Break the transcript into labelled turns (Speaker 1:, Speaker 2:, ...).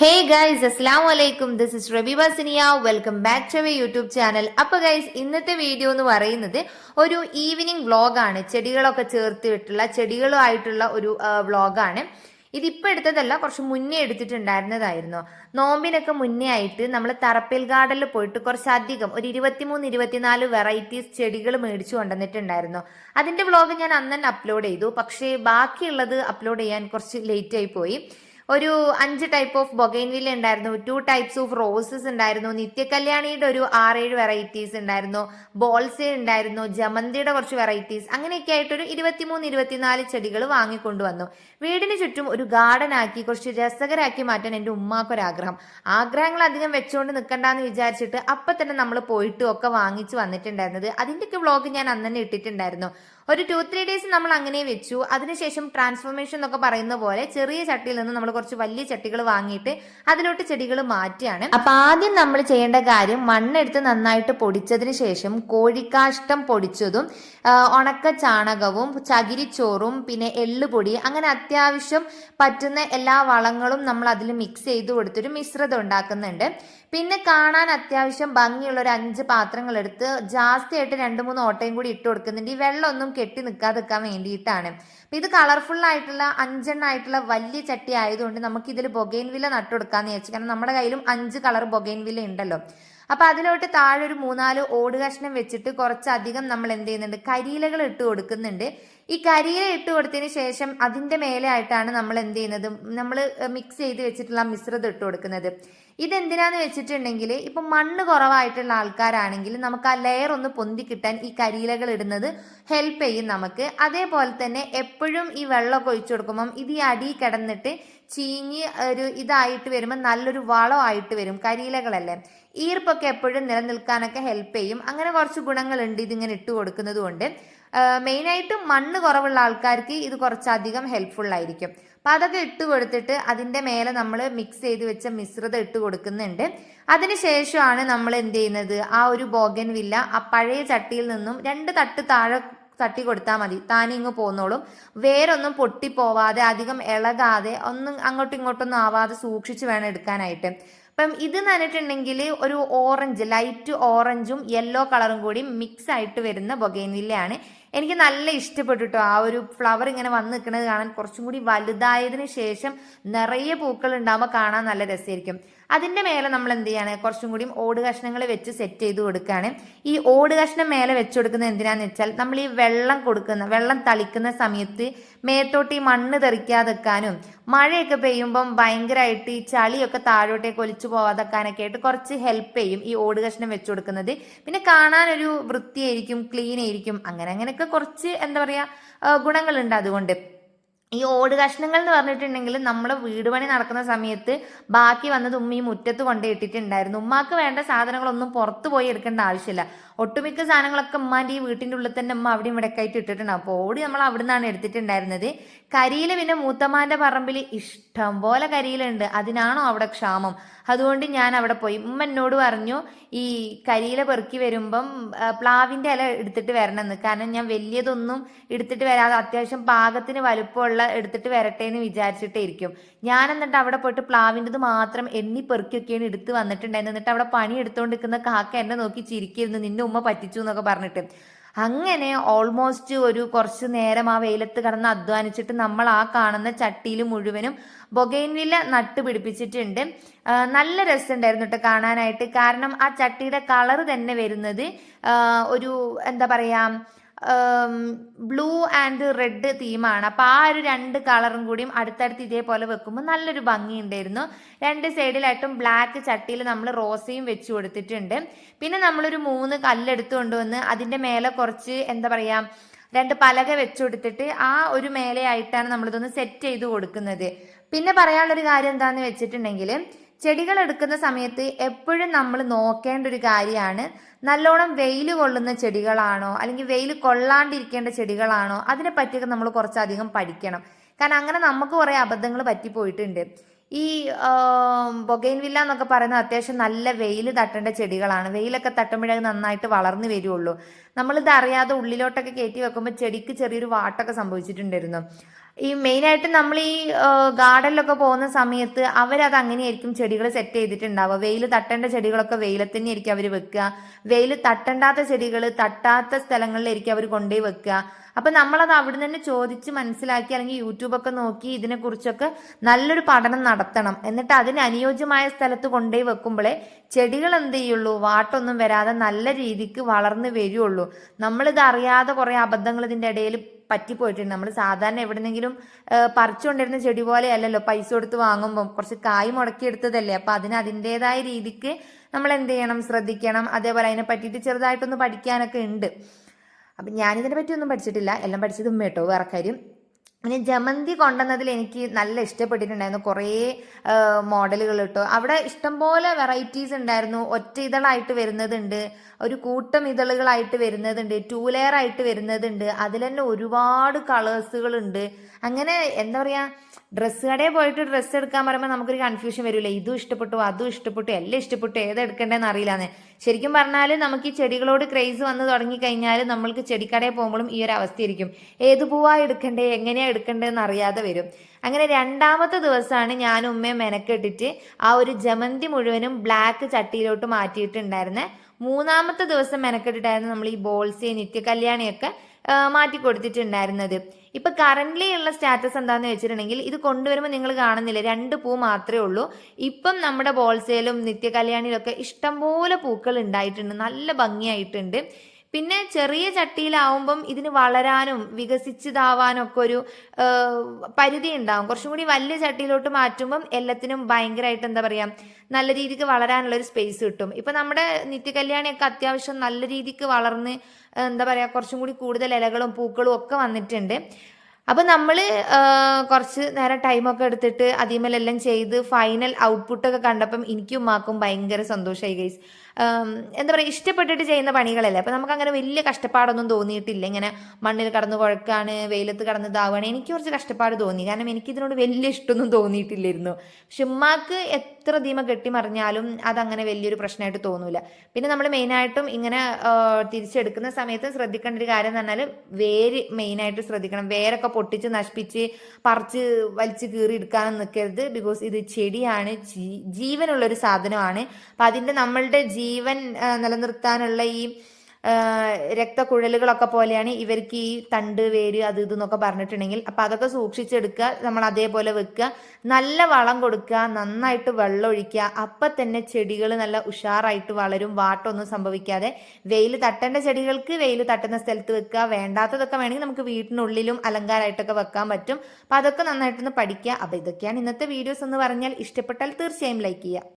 Speaker 1: ഹേ guys അസ്സാം വലൈക്കും this is റബിബ Siniya welcome back to way YouTube channel അപ്പൊ ഗൈസ് ഇന്നത്തെ വീഡിയോ എന്ന് പറയുന്നത് ഒരു ഈവനിങ് വ്ളോഗാണ് ചെടികളൊക്കെ ചേർത്ത് വിട്ടുള്ള ചെടികളുമായിട്ടുള്ള ഒരു വ്ളോഗാണ് ഇതിപ്പോ എടുത്തതല്ല കുറച്ച് മുന്നേ എടുത്തിട്ടുണ്ടായിരുന്നതായിരുന്നു. നോമ്പിനൊക്കെ മുന്നേ ആയിട്ട് നമ്മൾ തറപ്പിൽ ഗാർഡനിൽ പോയിട്ട് കുറച്ചധികം ഒരു ഇരുപത്തിമൂന്ന് ഇരുപത്തിനാല് വെറൈറ്റീസ് ചെടികൾ മേടിച്ചു കൊണ്ടുവന്നിട്ടുണ്ടായിരുന്നു. അതിന്റെ വ്ളോഗ് ഞാൻ അന്ന് തന്നെ അപ്ലോഡ് ചെയ്തു. പക്ഷേ ബാക്കിയുള്ളത് അപ്ലോഡ് ചെയ്യാൻ കുറച്ച് ലേറ്റ് ആയി പോയി. ഒരു അഞ്ച് ടൈപ്പ് ഓഫ് ബൊഗൈൻവില്ല ഉണ്ടായിരുന്നു. ടു ടൈപ്സ് ഓഫ് റോസസ് ഉണ്ടായിരുന്നു. നിത്യകല്യാണിയുടെ ഒരു ആറേഴ് വെറൈറ്റീസ് ഉണ്ടായിരുന്നു. ബോൾസ് ഉണ്ടായിരുന്നു. ജമന്തിയുടെ കുറച്ച് വെറൈറ്റീസ് അങ്ങനെയൊക്കെ ആയിട്ട് ഒരു ഇരുപത്തിമൂന്ന് ഇരുപത്തിനാല് ചെടികൾ വാങ്ങിക്കൊണ്ടുവന്നു. വീടിന് ചുറ്റും ഒരു ഗാർഡൻ ആക്കി കുറച്ച് രസകരാക്കി മാറ്റാൻ എന്റെ ഉമ്മാക്കൊരാഗ്രഹം. ആഗ്രഹങ്ങൾ അധികം വെച്ചുകൊണ്ട് നിൽക്കണ്ടെന്ന് വിചാരിച്ചിട്ട് അപ്പം തന്നെ നമ്മൾ പോയിട്ടും ഒക്കെ വാങ്ങിച്ച് വന്നിട്ടുണ്ടായിരുന്നത്. അതിന്റെയൊക്കെ വ്ളോഗ് ഞാൻ അന്ന് തന്നെ ഇട്ടിട്ടുണ്ടായിരുന്നു. ഒരു ടു ത്രീ ഡേയ്സ് നമ്മൾ അങ്ങനെ വെച്ചു. അതിനുശേഷം ട്രാൻസ്ഫോർമേഷൻ എന്നൊക്കെ പറയുന്ന പോലെ ചെറിയ ചട്ടിയിൽ നിന്ന് നമ്മൾ കുറച്ച് വലിയ ചട്ടികൾ വാങ്ങിയിട്ട് അതിലോട്ട് ചെടികൾ മാറ്റിയാണ് അപ്പൊ ആദ്യം നമ്മൾ ചെയ്യേണ്ട കാര്യം മണ്ണെടുത്ത് നന്നായിട്ട് പൊടിച്ചതിന് ശേഷം കോഴിക്കാഷ്ടം പൊടിച്ചതും ഉണക്ക ചാണകവും ചകിരിച്ചോറും പിന്നെ എള്ളുപൊടി അങ്ങനെ അത്യാവശ്യം പറ്റുന്ന എല്ലാ വളങ്ങളും നമ്മൾ അതിൽ മിക്സ് ചെയ്ത് കൊടുത്തൊരു മിശ്രിതം ഉണ്ടാക്കുന്നുണ്ട്. പിന്നെ കാണാൻ അത്യാവശ്യം ഭംഗിയുള്ള ഒരു അഞ്ച് പാത്രങ്ങൾ എടുത്ത് ജാസ്തിയായിട്ട് രണ്ട് മൂന്ന് ഓട്ടയും കൂടി ഇട്ട് കൊടുക്കുന്നുണ്ട്. ഈ വെള്ളമൊന്നും കെട്ടി നിൽക്കാതിരിക്കാൻ വേണ്ടിയിട്ടാണ്. അപ്പൊ ഇത് കളർഫുൾ ആയിട്ടുള്ള അഞ്ചെണ്ണായിട്ടുള്ള വലിയ ചട്ടി ആയതുകൊണ്ട് നമുക്ക് ഇതിൽ ബൊഗൈൻ വില നട്ടുകൊടുക്കാന്ന് വിചാരിച്ചു. കാരണം നമ്മുടെ കയ്യിലും അഞ്ച് കളർ ബൊഗൈൻ വില ഉണ്ടല്ലോ. അപ്പൊ അതിലോട്ട് താഴെ ഒരു മൂന്നാൽ ഓട് കഷ്ണം വെച്ചിട്ട് കുറച്ചധികം നമ്മൾ എന്ത് ചെയ്യുന്നുണ്ട്? കരിയിലകൾ ഇട്ട് കൊടുക്കുന്നുണ്ട്. ഈ കരിയില ഇട്ട് കൊടുത്തതിന് ശേഷം അതിന്റെ മേലെ ആയിട്ടാണ് നമ്മൾ എന്ത് ചെയ്യുന്നത്? നമ്മൾ മിക്സ് ചെയ്ത് വെച്ചിട്ടുള്ള മിശ്രിതം ഇട്ട് കൊടുക്കുന്നത്. ഇതെന്തിനാന്ന് വെച്ചിട്ടുണ്ടെങ്കിൽ ഇപ്പൊ മണ്ണ് കുറവായിട്ടുള്ള ആൾക്കാരാണെങ്കിൽ നമുക്ക് ആ ലെയർ ഒന്ന് പൊന്തി കിട്ടാൻ ഈ കരിയിലകൾ ഇടുന്നത് ഹെൽപ്പ് ചെയ്യും നമുക്ക്. അതേപോലെ തന്നെ എപ്പോഴും ഈ വെള്ളമൊക്കെ ഒഴിച്ചു കൊടുക്കുമ്പം ഇത് ഈ അടി കിടന്നിട്ട് ചീഞ്ഞ് ഒരു ഇതായിട്ട് വരുമ്പോൾ നല്ലൊരു വളമായിട്ട് വരും. കരിയിലകളല്ലേ? ഈർപ്പൊക്കെ എപ്പോഴും നിലനിൽക്കാനൊക്കെ ഹെൽപ്പ് ചെയ്യും. അങ്ങനെ കുറച്ച് ഗുണങ്ങളുണ്ട് ഇതിങ്ങനെ ഇട്ട് കൊടുക്കുന്നത് കൊണ്ട്. മെയിനായിട്ടും മണ്ണ് കുറവുള്ള ആൾക്കാർക്ക് ഇത് കുറച്ചധികം ഹെൽപ്ഫുൾ ആയിരിക്കും. അതൊക്കെ ഇട്ട് കൊടുത്തിട്ട് അതിന്റെ മേലെ നമ്മൾ മിക്സ് ചെയ്ത് വെച്ച മിശ്രിതം ഇട്ട് കൊടുക്കുന്നുണ്ട്. അതിനുശേഷമാണ് നമ്മൾ എന്ത് ചെയ്യുന്നത്? ആ ഒരു ബോഗൻ വില്ല ആ പഴയ ചട്ടിയിൽ നിന്നും രണ്ട് തട്ട് താഴെ തട്ടി കൊടുത്താൽ മതി. താനിങ്ങ് പോന്നോളും. വേരൊന്നും പൊട്ടിപ്പോവാതെ അധികം ഇളകാതെ ഒന്നും അങ്ങോട്ടും ഇങ്ങോട്ടൊന്നും ആവാതെ സൂക്ഷിച്ച് വേണം എടുക്കാനായിട്ട്. അപ്പം ഇത് നന്നിട്ടുണ്ടെങ്കിൽ ഒരു ഓറഞ്ച് ലൈറ്റ് ഓറഞ്ചും യെല്ലോ കളറും കൂടി മിക്സ് ആയിട്ട് വരുന്ന ബൊഗൈൻവില്ലയാണ് എനിക്ക് നല്ല ഇഷ്ടപ്പെട്ടു കേട്ടോ ആ ഒരു ഫ്ലവർ ഇങ്ങനെ വന്ന് നിൽക്കുന്നത് കാണാൻ കുറച്ചും കൂടി വലുതായതിനു ശേഷം നിറയെ പൂക്കൾ ഉണ്ടാകുമ്പോൾ കാണാൻ നല്ല രസമായിരിക്കും. അതിന്റെ മേലെ നമ്മൾ എന്ത് ചെയ്യാണ്? കുറച്ചും കൂടി ഓട് കഷ്ണങ്ങൾ വെച്ച് സെറ്റ് ചെയ്ത് കൊടുക്കുകയാണ്. ഈ ഓട് കഷ്ണം മേലെ വെച്ച് കൊടുക്കുന്നത് എന്തിനാന്ന് വെച്ചാൽ നമ്മൾ ഈ വെള്ളം കൊടുക്കുന്ന വെള്ളം തളിക്കുന്ന സമയത്ത് മേത്തോട്ട് ഈ മണ്ണ് തെറിക്കാതെക്കാനും മഴയൊക്കെ പെയ്യുമ്പം ഭയങ്കരമായിട്ട് ഈ ചളിയൊക്കെ താഴോട്ടേക്ക് ഒലിച്ചു പോവാതെക്കാനൊക്കെ ആയിട്ട് കുറച്ച് ഹെൽപ്പ് ചെയ്യും ഈ ഓട് കഷ്ണം വെച്ച് കൊടുക്കുന്നത്. പിന്നെ കാണാനൊരു വൃത്തിയായിരിക്കും ക്ലീൻ ആയിരിക്കും അങ്ങനെ അങ്ങനെയൊക്കെ കുറച്ച് എന്താ പറയുക ഗുണങ്ങളുണ്ട് അതുകൊണ്ട്. ഈ ഓട് കഷ്ണങ്ങൾ എന്ന് പറഞ്ഞിട്ടുണ്ടെങ്കിൽ നമ്മുടെ വീട് പണി നടക്കുന്ന സമയത്ത് ബാക്കി വന്നത് ഉമ്മ ഈ മുറ്റത്ത് കൊണ്ടേ ഇട്ടിട്ടുണ്ടായിരുന്നു. ഉമ്മാക്ക് വേണ്ട സാധനങ്ങളൊന്നും പുറത്ത് പോയി എടുക്കേണ്ട ആവശ്യമില്ല. ഒട്ടുമിക്ക സാധനങ്ങളൊക്കെ ഉമ്മാന്റെ ഈ വീട്ടിന്റെ ഉള്ളിൽ തന്നെ ഉമ്മ അവിടെയും ഇവിടെ ആയിട്ട് ഇട്ടിട്ടുണ്ട്. അപ്പോൾ ഓടി നമ്മൾ അവിടെ നിന്നാണ് എടുത്തിട്ടുണ്ടായിരുന്നത്. കരിയിൽ പിന്നെ മൂത്തമ്മാന്റെ പറമ്പിൽ ഇഷ്ടം പോലെ കരിയിലുണ്ട് അതിനാണോ അവിടെ ക്ഷാമം? അതുകൊണ്ട് ഞാൻ അവിടെ പോയി. ഉമ്മ എന്നോട് പറഞ്ഞു ഈ കരിയില പെറുക്കി വരുമ്പം പ്ലാവിന്റെ ഇല എടുത്തിട്ട് വരണമെന്ന് കാരണം ഞാൻ വലിയതൊന്നും എടുത്തിട്ട് വരാതെ അത്യാവശ്യം പാകത്തിന് വലുപ്പമുള്ള എടുത്തിട്ട് വരട്ടെ എന്ന് വിചാരിച്ചിട്ടേ ഇരിക്കും. ഞാൻ എന്നിട്ട് അവിടെ പോയിട്ട് പ്ലാവിന്റെത് മാത്രം എണ്ണി പെറുക്കിയൊക്കെയാണ് എടുത്ത് വന്നിട്ടുണ്ടായിരുന്നു എന്നിട്ട് അവിടെ പണി എടുത്തുകൊണ്ട് നിൽക്കുന്ന കാക്ക എന്നെ നോക്കി ചിരിക്കിരുന്നു നിന്റെ ഉമ്മ പറ്റിച്ചു എന്നൊക്കെ പറഞ്ഞിട്ട്. അങ്ങനെ ഓൾമോസ്റ്റ് ഒരു കുറച്ച് നേരം ആ വെയിലത്ത് കിടന്ന് അധ്വാനിച്ചിട്ട് നമ്മൾ ആ കാണുന്ന ചട്ടിയിൽ മുഴുവനും ബൊഗൈൻവില്ല നട്ട് പിടിപ്പിച്ചിട്ടുണ്ട്. നല്ല രസമുണ്ടായിരുന്നു കേട്ടോ കാണാനായിട്ട്. കാരണം ആ ചട്ടിയുടെ കളർ തന്നെ വരുന്നത് ഒരു എന്താ പറയാ ബ്ലൂ ആൻഡ് റെഡ് തീമാണ് അപ്പോൾ ആ ഒരു രണ്ട് കളറും കൂടിയും അടുത്തടുത്ത് ഇതേപോലെ വെക്കുമ്പോൾ നല്ലൊരു ഭംഗി ഉണ്ടായിരുന്നു. രണ്ട് സൈഡിലായിട്ടും ബ്ലാക്ക് ചട്ടിയിൽ നമ്മൾ റോസയും വെച്ച് കൊടുത്തിട്ടുണ്ട്. പിന്നെ നമ്മളൊരു മൂന്ന് കല്ലെടുത്ത് കൊണ്ടുവന്ന് അതിന്റെ മേലെ കുറച്ച് എന്താ പറയുക രണ്ട് പലക വെച്ച് കൊടുത്തിട്ട് ആ ഒരു മേലെയായിട്ടാണ് നമ്മളിതൊന്ന് സെറ്റ് ചെയ്ത് കൊടുക്കുന്നത്. പിന്നെ പറയാനുള്ളൊരു കാര്യം എന്താണെന്ന് വെച്ചിട്ടുണ്ടെങ്കിൽ ചെടികൾ എടുക്കുന്ന സമയത്ത് എപ്പോഴും നമ്മൾ നോക്കേണ്ട ഒരു കാര്യമാണ് നല്ലോണം വെയിൽ കൊള്ളുന്ന ചെടികളാണോ അല്ലെങ്കിൽ വെയിൽ കൊള്ളാണ്ടിരിക്കേണ്ട ചെടികളാണോ അതിനെ പറ്റിയൊക്കെ നമ്മൾ കുറച്ചധികം പഠിക്കണം. കാരണം അങ്ങനെ നമുക്ക് കുറേ അബദ്ധങ്ങൾ പറ്റിപ്പോയിട്ടുണ്ട്. ഈ ബൊഗൈൻ വില്ല എന്നൊക്കെ പറയുന്നത് അത്യാവശ്യം നല്ല വെയിൽ തട്ടേണ്ട ചെടികളാണ്. വെയിലൊക്കെ തട്ടുമ്പോഴേ നന്നായിട്ട് വളർന്നു വരുള്ളൂ. നമ്മളിത് അറിയാതെ ഉള്ളിലോട്ടൊക്കെ കയറ്റി വെക്കുമ്പോൾ ചെടിക്ക് ചെറിയൊരു വാട്ടൊക്കെ സംഭവിച്ചിട്ടുണ്ടായിരുന്നു. ഈ മെയിനായിട്ട് നമ്മൾ ഈ ഗാർഡനിലൊക്കെ പോകുന്ന സമയത്ത് അവരത് അങ്ങനെയായിരിക്കും ചെടികൾ സെറ്റ് ചെയ്തിട്ടുണ്ടാവുക. വെയിൽ തട്ടേണ്ട ചെടികളൊക്കെ വെയിലത്ത് തന്നെയായിരിക്കും അവർ വെക്കുക. വെയിൽ തട്ടണ്ടാത്ത ചെടികൾ തട്ടാത്ത സ്ഥലങ്ങളിലായിരിക്കും അവർ കൊണ്ടുപോയി വെക്കുക. അപ്പം നമ്മളത് അവിടെ നിന്ന് ചോദിച്ച് മനസ്സിലാക്കി അല്ലെങ്കിൽ യൂട്യൂബൊക്കെ നോക്കി ഇതിനെക്കുറിച്ചൊക്കെ നല്ലൊരു പഠനം നടത്തണം. എന്നിട്ട് അതിന് അനുയോജ്യമായ സ്ഥലത്ത് കൊണ്ടുപോയി വെക്കുമ്പോഴേ ചെടികൾ എന്ത് ചെയ്യുള്ളൂ? വാട്ടൊന്നും വരാതെ നല്ല രീതിക്ക് വളർന്നു വരുള്ളൂ. നമ്മളിത് അറിയാതെ കുറേ അബദ്ധങ്ങൾ ഇതിന്റെ ഇടയിൽ പറ്റിപ്പോയിട്ടുണ്ട്. നമ്മൾ സാധാരണ എവിടെന്നെങ്കിലും പറിച്ചുകൊണ്ടിരുന്ന ചെടി പോലെ അല്ലല്ലോ പൈസ കൊടുത്ത് വാങ്ങുമ്പോൾ കുറച്ച് കായ് മുടക്കിയെടുത്തതല്ലേ. അപ്പം അതിന് അതിന്റെതായ രീതിക്ക് നമ്മൾ എന്ത് ചെയ്യണം ശ്രദ്ധിക്കണം. അതേപോലെ അതിനെ പറ്റിയിട്ട് ചെറുതായിട്ടൊന്ന് പഠിക്കാനൊക്കെ ഉണ്ട്. അപ്പം ഞാനിതിനെ പറ്റിയൊന്നും പഠിച്ചിട്ടില്ല. എല്ലാം പഠിച്ചത് ഉമ്മ കേട്ടോ വേറെ കാര്യം. പിന്നെ ജമന്തി കൊണ്ടുവന്നതിൽ എനിക്ക് നല്ല ഇഷ്ടപ്പെട്ടിട്ടുണ്ടായിരുന്നു. കുറേ മോഡലുകൾ കേട്ടോ അവിടെ ഇഷ്ടംപോലെ വെറൈറ്റീസ് ഉണ്ടായിരുന്നു. ഒറ്റ ഇതളായിട്ട് വരുന്നതുണ്ട്. ഒരു കൂട്ടം ഇതളുകളായിട്ട് വരുന്നതുണ്ട്. ടൂ ലെയർ ആയിട്ട് വരുന്നതുണ്ട്. അതിൽ തന്നെ ഒരുപാട് കളേഴ്സുകളുണ്ട് അങ്ങനെ എന്താ പറയുക ഡ്രസ്സ് കടയിൽ പോയിട്ട് ഡ്രസ്സ് എടുക്കാൻ പറയുമ്പോൾ നമുക്കൊരു കൺഫ്യൂഷൻ വരില്ലേ ഇതും ഇഷ്ടപ്പെട്ടു അതും ഇഷ്ടപ്പെട്ടു എല്ലാം ഇഷ്ടപ്പെട്ടു. ഏത് എടുക്കേണ്ടതെന്ന് അറിയില്ലാന്ന്. ശരിക്കും പറഞ്ഞാൽ നമുക്ക് ഈ ചെടികളോട് ക്രേസ് വന്ന് തുടങ്ങിക്കഴിഞ്ഞാൽ നമ്മൾക്ക് ചെടിക്കടയിൽ പോകുമ്പോഴും ഈ ഒരു അവസ്ഥയായിരിക്കും. ഏത് പൂവാ എടുക്കണ്ടേ എങ്ങനെയാ എടുക്കേണ്ടതെന്ന് അറിയാതെ വരും. അങ്ങനെ രണ്ടാമത്തെ ദിവസമാണ് ഞാൻ ഉമ്മയെ മെനക്കെട്ടിട്ട് ആ ഒരു ജമന്തി മുഴുവനും ബ്ലാക്ക് ചട്ടിയിലോട്ട് മാറ്റിയിട്ടുണ്ടായിരുന്നെ. മൂന്നാമത്തെ ദിവസം മെനക്കെട്ടിട്ടായിരുന്നു നമ്മൾ ഈ ബോൾസി നിത്യ കല്യാണിയൊക്കെ മാറ്റി കൊടുത്തിട്ടുണ്ടായിരുന്നത് ഇപ്പൊ കറന്റ്ലി ഉള്ള സ്റ്റാറ്റസ് എന്താന്ന് വെച്ചിട്ടുണ്ടെങ്കിൽ ഇത് കൊണ്ടുവരുമ്പോൾ നിങ്ങൾ കാണുന്നില്ല? രണ്ട് പൂ മാത്രമേ ഉള്ളൂ. ഇപ്പം നമ്മുടെ ബോൾസേലും നിത്യ കല്യാണിയിലൊക്കെ ഇഷ്ടംപോലെ പൂക്കൾ ഉണ്ടായിട്ടുണ്ട്. നല്ല ഭംഗിയായിട്ടുണ്ട്. പിന്നെ ചെറിയ ചട്ടിയിലാവുമ്പം ഇതിന് വളരാനും വികസിച്ചതാവാനും ഒക്കെ ഒരു പരിധി ഉണ്ടാവും. കുറച്ചും കൂടി വലിയ ചട്ടിയിലോട്ട് മാറ്റുമ്പം എല്ലാത്തിനും ഭയങ്കരമായിട്ട് എന്താ പറയുക നല്ല രീതിക്ക് വളരാനുള്ള ഒരു സ്പേസ് കിട്ടും. ഇപ്പം നമ്മുടെ നിത്യകല്യാണിയൊക്കെ അത്യാവശ്യം നല്ല രീതിക്ക് വളർന്ന് എന്താ പറയുക കുറച്ചും കൂടി കൂടുതൽ ഇലകളും പൂക്കളും ഒക്കെ വന്നിട്ടുണ്ട്. അപ്പോൾ നമ്മൾ കുറച്ച് നേരം ടൈമൊക്കെ എടുത്തിട്ട് അതിമേലെല്ലാം ചെയ്ത് ഫൈനൽ ഔട്ട്പുട്ടൊക്കെ കണ്ടപ്പം എനിക്കും ഉമ്മാക്കും ഭയങ്കര സന്തോഷമായി ഗൈസ് എന്താ പറയുക ഇഷ്ടപ്പെട്ടിട്ട് ചെയ്യുന്ന പണികളല്ലേ? അപ്പം നമുക്ക് അങ്ങനെ വലിയ കഷ്ടപ്പാടൊന്നും തോന്നിയിട്ടില്ല. ഇങ്ങനെ മണ്ണിൽ കടന്ന് കുഴക്കാണ് വെയിലത്ത് കടന്ന് ഇതാവുകയാണ് എനിക്ക് കുറച്ച് കഷ്ടപ്പാട് തോന്നി. കാരണം എനിക്കിതിനോട് വലിയ ഇഷ്ടമൊന്നും തോന്നിയിട്ടില്ലായിരുന്നു. പക്ഷെ ഉമ്മാക്ക് എത്ര ധീമ കെട്ടിമറിഞ്ഞാലും അതങ്ങനെ വലിയൊരു പ്രശ്നമായിട്ട് തോന്നൂല. പിന്നെ നമ്മൾ മെയിനായിട്ടും ഇങ്ങനെ തിരിച്ചെടുക്കുന്ന സമയത്ത് ശ്രദ്ധിക്കേണ്ട ഒരു കാര്യം എന്ന് പറഞ്ഞാൽ വേര് മെയിനായിട്ട് ശ്രദ്ധിക്കണം. വേരൊക്കെ പൊട്ടിച്ച് നശിപ്പിച്ച് പറിച്ച് വലിച്ച് കീറി എടുക്കാനും നിൽക്കരുത് ബിക്കോസ് ഇത് ചെടിയാണ് ജീവനുള്ളൊരു സാധനമാണ്. അപ്പം അതിന്റെ നമ്മളുടെ ജീവൻ നിലനിർത്താനുള്ള ഈ രക്തക്കുഴലുകളൊക്കെ പോലെയാണ് ഇവർക്ക് ഈ തണ്ട് വേര് അത് ഇതെന്നൊക്കെ പറഞ്ഞിട്ടുണ്ടെങ്കിൽ. അപ്പം അതൊക്കെ സൂക്ഷിച്ചെടുക്കുക നമ്മൾ അതേപോലെ വെക്കുക. നല്ല വളം കൊടുക്കുക നന്നായിട്ട് വെള്ളം ഒഴിക്കുക. അപ്പം തന്നെ ചെടികൾ നല്ല ഉഷാറായിട്ട് വളരും വാട്ടൊന്നും സംഭവിക്കാതെ. വെയിൽ തട്ടേണ്ട ചെടികൾക്ക് വെയിൽ തട്ടുന്ന സ്ഥലത്ത് വെക്കുക. വേണ്ടാത്തതൊക്കെ വേണമെങ്കിൽ നമുക്ക് വീട്ടിനുള്ളിലും അലങ്കാരമായിട്ടൊക്കെ വെക്കാൻ പറ്റും. അപ്പം അതൊക്കെ നന്നായിട്ടൊന്ന് പഠിക്കുക. അപ്പം ഇതൊക്കെയാണ് ഇന്നത്തെ വീഡിയോസ് എന്ന് പറഞ്ഞാൽ. ഇഷ്ടപ്പെട്ടാൽ തീർച്ചയായും ലൈക്ക് ചെയ്യുക.